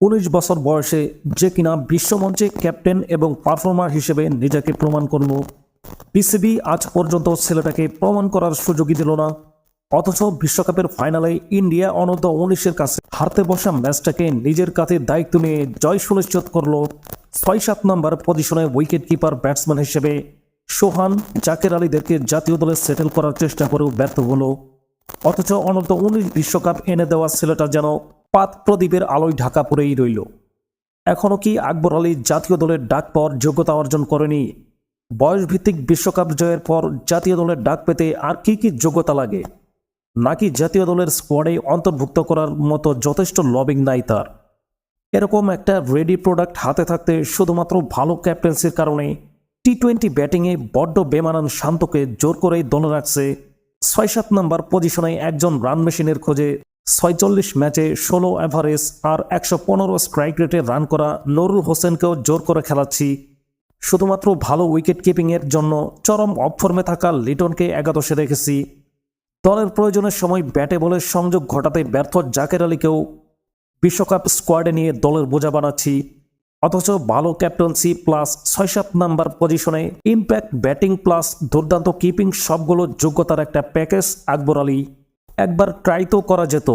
উনিশ বছর বয়সে যে কিনা বিশ্বমঞ্চে ক্যাপ্টেন এবং পারফর্মার হিসেবে নিজেকে প্রমাণ করল। পিসিবি আজ পর্যন্ত ছেলেটাকে প্রমাণ করার সুযোগই দিল না। অথচ বিশ্বকাপের ফাইনালে ইন্ডিয়া অনূর্ধ্ব উনিশের কাছে হারতে বসা ম্যাচটাকে নিজের কাছে দায়িত্ব নিয়ে জয় সুনিশ্চিত করল ছয় সাত নম্বর পজিশনে উইকেট কিপার ব্যাটসম্যান হিসেবে। সোহান জাকের আলীদেরকে জাতীয় দলে সেটেল করার চেষ্টা করেও ব্যর্থ হলো। অথচ অনন্ত উনিশ বিশ্বকাপ এনে দেওয়া ছেলেটা যেন পাত প্রদীপের আলোয় ঢাকা পড়েই রইল। এখনও কি আকবর আলী জাতীয় দলের ডাক পাওয়ার যোগ্যতা অর্জন করেনি? বয়সভিত্তিক বিশ্বকাপ জয়ের পর জাতীয় দলের ডাক পেতে আর কি কি যোগ্যতা লাগে? নাকি জাতীয় দলের স্কোয়াডে অন্তর্ভুক্ত করার মতো যথেষ্ট লবিং নাই তার? এরকম একটা রেডি প্রোডাক্ট হাতে থাকতে শুধুমাত্র ভালো ক্যাপ্টেন্সির কারণে টি টোয়েন্টি ব্যাটিংয়ে বড্ড বেমানান শান্তকে জোর করেই দলে রাখছে ছয় সাত নম্বর পজিশনে একজন রান মেশিনের খোঁজে ছয়চল্লিশ ম্যাচে ষোলো অ্যাভারেজ আর একশো পনেরো স্ট্রাইক রেটে রান করা নুরুল হোসেনকেও জোর করে খেলাচ্ছি। শুধুমাত্র ভালো উইকেট কিপিংয়ের জন্য চরম অফর্মে থাকা লিটনকে একাদশে রেখেছি। দলের প্রয়োজনের সময় ব্যাটে বলে সংযোগ ঘটাতে ব্যর্থ জাকের আলীকেও বিশ্বকাপ স্কোয়াডে নিয়ে দলের বোঝা বানাচ্ছি। অথচ ভালো ক্যাপ্টেন্সি প্লাস ছয় সাত নাম্বার পজিশনে ইম্প্যাক্ট ব্যাটিং প্লাস দুর্দান্ত কিপিং সবগুলো যোগ্যতার একটা প্যাকেজ আকবর আলী। একবার ট্রাই তো করা যেত।